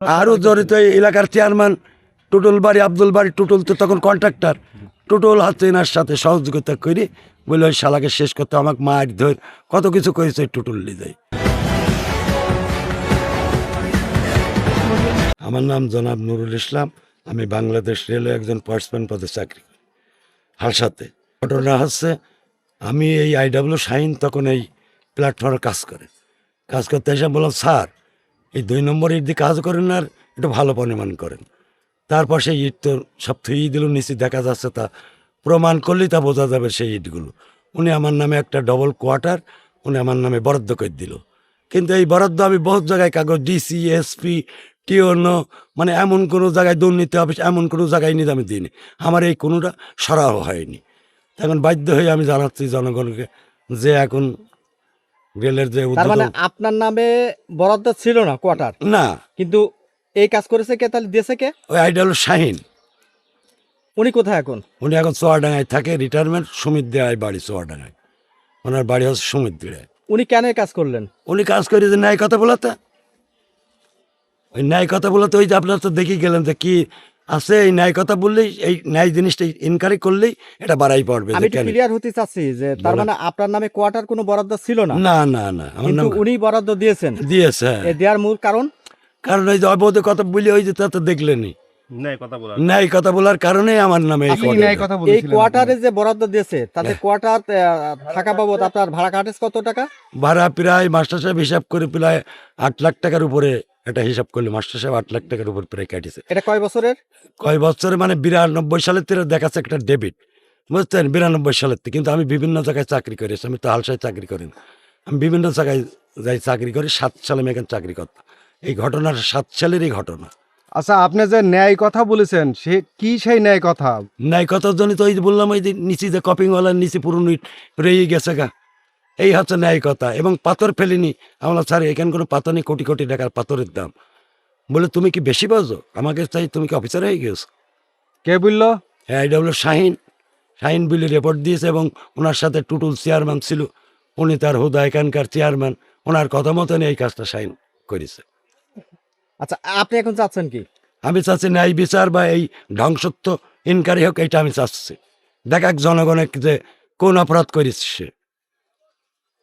আরও জড়িত এলাকার চেয়ারম্যান টুটুল বাড়ি, আব্দুল বাড়ি, টুটুল তো তখন কন্ট্রাক্টর টুটুল হাতে এনার সাথে সহযোগিতা করি, বলে ওই শালাকে শেষ করতে আমাকে মার ধর। কত কিছু করেছে টুটুল লিজাই আমার নাম জনাব নুরুল ইসলাম, আমি বাংলাদেশ রেলওয়ে একজন পার্সম্যান পদে চাকরি করি। হালসাতে ঘটনা হচ্ছে, আমি এই আইডাব্লিউ শাহিন তখন এই প্ল্যাটফর্মে কাজ করে। কাজ করতে এসে বললাম, স্যার এই দুই নম্বর ইট দিয়ে কাজ করেন আর একটু ভালো পরিমাণ করেন। তারপর সেই ইট তো সব থুই দিল নিচে দেখা যাচ্ছে তা প্রমাণ করলেই তা বোঝা যাবে সেই ইটগুলো উনি আমার নামে একটা ডবল কোয়ার্টার উনি আমার নামে বরাদ্দ করে দিল। কিন্তু এই বরাদ্দ আমি বহুত জায়গায় কাগজ ডিসি এসপি টিওনো মানে এমন কোনো জায়গায় দুর্নীতি অফিস এমন কোনো জায়গায় নিতে আমি দিইনি। আমার এই কোনোটা সরাহ হয়নি। এখন বাধ্য হয়ে আমি জানাচ্ছি জনগণকে যে এখন রেলের যে তার মানে আপনার নামে বরাদ্দ ছিল না কোয়ার্টার? না। কিন্তু এই কাজ করেছে কে তাহলে? দিয়েছে কে? ওই আইডাল শাহিন। উনি কোথায় এখন? উনি এখন চুয়াডাঙ্গায় থাকে রিটায়ারমেন্ট সুমিত দেয় বাড়ি চুয়াডাঙ্গায়। ওনার বাড়ি হচ্ছে সুমিত দেয় উনি কেন এই কাজ করলেন? উনি কাজ করে যে ন্যায় কথা বলাতে। ওই ন্যায় কথা বলাতে ওই যে আপনারা তো দেখি গেলেন যে কি আছে এই ন্যায় কথা বললেই এই ন্যায় জিনিসটা ইনকারি করলেই এটা বাড়াই পড়বে আমি একটু ক্লিয়ার হতে চাচ্ছি যে তার মানে আপনার নামে কোয়ার্টার কোনো বরাদ্দ ছিল না? না না না কিন্তু উনি বরাদ্দ দিয়েছেন। দিয়েছে হ্যাঁ। এ দেওয়ার মূল কারণ? কারণ ওই যে অবৈধ কথা বলি ওই যে তা তো দেখলেনি ন্যায় কথা বলার। কারণে আমার নামে এই ন্যায় কথা এই কোয়ার্টারে যে বরাদ্দ দিয়েছে তাতে হ্যাঁ। কোয়ার্টার থাকা বাবদ আপনার ভাড়া কাটেজ কত টাকা? ভাড়া প্রায় মাস্টার সাহেব হিসাব করে প্রায় আট লাখ টাকার উপরে এটা হিসাব করলে মাস্টার সাহেব আট লাখ টাকার উপর প্রায় কাটিছে। এটা কয় বছরের? কয় বছরে মানে বিরানব্বই সালের থেকে দেখাচ্ছে একটা ডেবিট বুঝছেন? বিরানব্বই সালের থেকে। কিন্তু আমি বিভিন্ন জায়গায় চাকরি করেছি আমি তো হালসায় চাকরি করি না। আমি বিভিন্ন জায়গায় যাই চাকরি করি। সাত সালে আমি এখানে চাকরি করতাম। এই ঘটনার সাত সালের এই ঘটনা। আচ্ছা আপনি যে ন্যায় কথা বলেছেন সে কি সেই ন্যায় কথা? ন্যায় কথার জন্য তো ওই বললাম ওই যে নিচে যে কপিংওয়ালার নিচে পুরনো রয়ে গেছে গা। এই হচ্ছে ন্যায় কথা এবং পাথর ফেলিনি। আমরা স্যার এখানে কোনো পাথর নেই কোটি কোটি টাকার পাথরের দাম। বলে তুমি কি বেশি বাজো আমাকে চাই তুমি কি অফিসার হয়ে গেছো? কে বলল? হ্যাঁ এটা হলো শাহিন। শাহিন বিলি রিপোর্ট দিয়েছে এবং ওনার সাথে টুটুল চেয়ারম্যান ছিল। উনি তার হুদা এখানকার চেয়ারম্যান ওনার কথা মতন এই কাজটা শাহিন করেছে। আচ্ছা আপনি এখন চাচ্ছেন কি? আমি চাচ্ছি ন্যায় বিচার বা এই ধ্বংসত্ব ইনকারি হোক এটা আমি চাচ্ছি। দেখ এক জনগণের যে কোন অপরাধ করিস সে।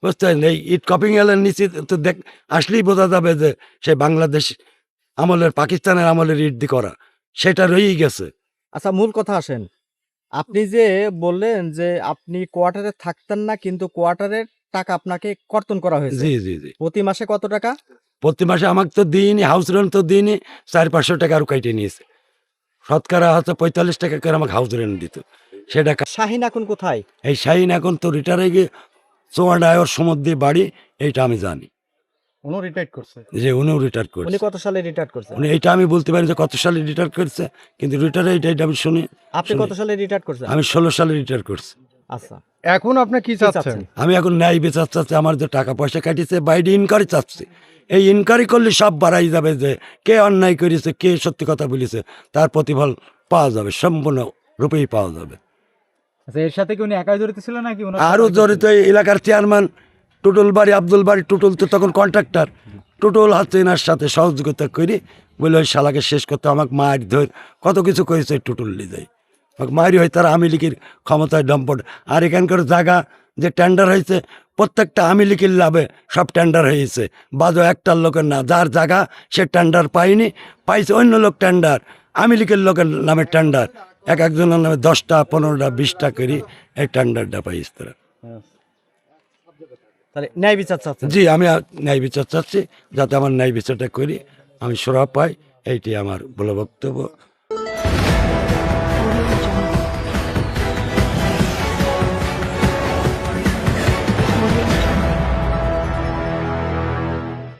বুঝতে পারেন। এই ইট কপিং এলের নিচে তো দেখ আসলেই বোঝা যাবে যে সে বাংলাদেশ আমলের পাকিস্তানের আমলের ইট দি করা সেটা রয়েই গেছে। আচ্ছা মূল কথা আসেন। আপনি যে বললেন যে আপনি কোয়ার্টারে থাকতেন না কিন্তু কোয়ার্টারের টাকা আপনাকে কর্তন করা হয়েছে। জি জি জি। প্রতি মাসে কত টাকা? প্রতি মাসে আমাকে তো দিইনি হাউস রেন্ট তো দিইনি চার পাঁচশো টাকা আরও কাইটে নিয়েছে। শতকরা হয়তো পঁয়তাল্লিশ টাকা করে আমাকে হাউস রেন্ট দিত। সেটা শাহিন এখন কোথায়? এই শাহিন এখন তো রিটায়ার হয়ে গিয়ে চোয়াডায়র সমুদ্রে বাড়ি এইটা আমি জানি। উনি রিটায়ার করছে। যে উনিও রিটায়ার উনি কত সালে রিটায়ার করছেন উনি এইটা আমি বলতে পারি যে কত সালে রিটায়ার করছে কিন্তু রিটায়ার এইটা আমি শুনি আপনি কত সালে রিটায়ার করছেন? আমি ষোলো সালে রিটায়ার করছি। আচ্ছা। এখন আপনি কি চাচ্ছেন? আমি এখন ন্যায় বিচার চাচ্ছি আমার যে টাকা পয়সা কাটিয়েছে বাইরে ইনকোয়ারি চাচ্ছি। এই ইনকোয়ারি করলে সব বাড়াই যাবে যে কে অন্যায় করেছে কে সত্যি কথা বলেছে তার প্রতিফল পাওয়া যাবে সম্পূর্ণ রূপেই পাওয়া যাবে। আচ্ছা এর সাথে কি উনি একাই জড়িত ছিল নাকি আরও জড়িত এলাকার চেয়ারম্যান টুটুল বাড়ি আব্দুল বাড়ি টুটুল তো তখন কন্ট্রাক্টর টুটুল হাতে এনার সাথে সহযোগিতা করি বলে ওই শালাকে শেষ করতে আমাকে মার ধর কত কিছু করেছে টুটুল লিজাই আমাকে মারি হয় তারা আমি লিখির ক্ষমতায় ডম্পট আর এখানকার জায়গা যে টেন্ডার হয়েছে প্রত্যেকটা আমি লিখির লাভে সব টেন্ডার হয়েছে। বাজো একটার লোকের না যার জায়গা সে টেন্ডার পায়নি পাইছে অন্য লোক টেন্ডার আমি লিখের লোকের নামে টেন্ডার এক একজনের নামে দশটা পনেরোটা বিশটা করি একটা টেন্ডারটা পাই ইস্তারা তাহলে ন্যায় বিচার চাচ্ছেন? জি আমি ন্যায় বিচার চাচ্ছি যাতে আমার ন্যায় বিচারটা করি আমি সুরা পাই এইটি আমার বলে বক্তব্য।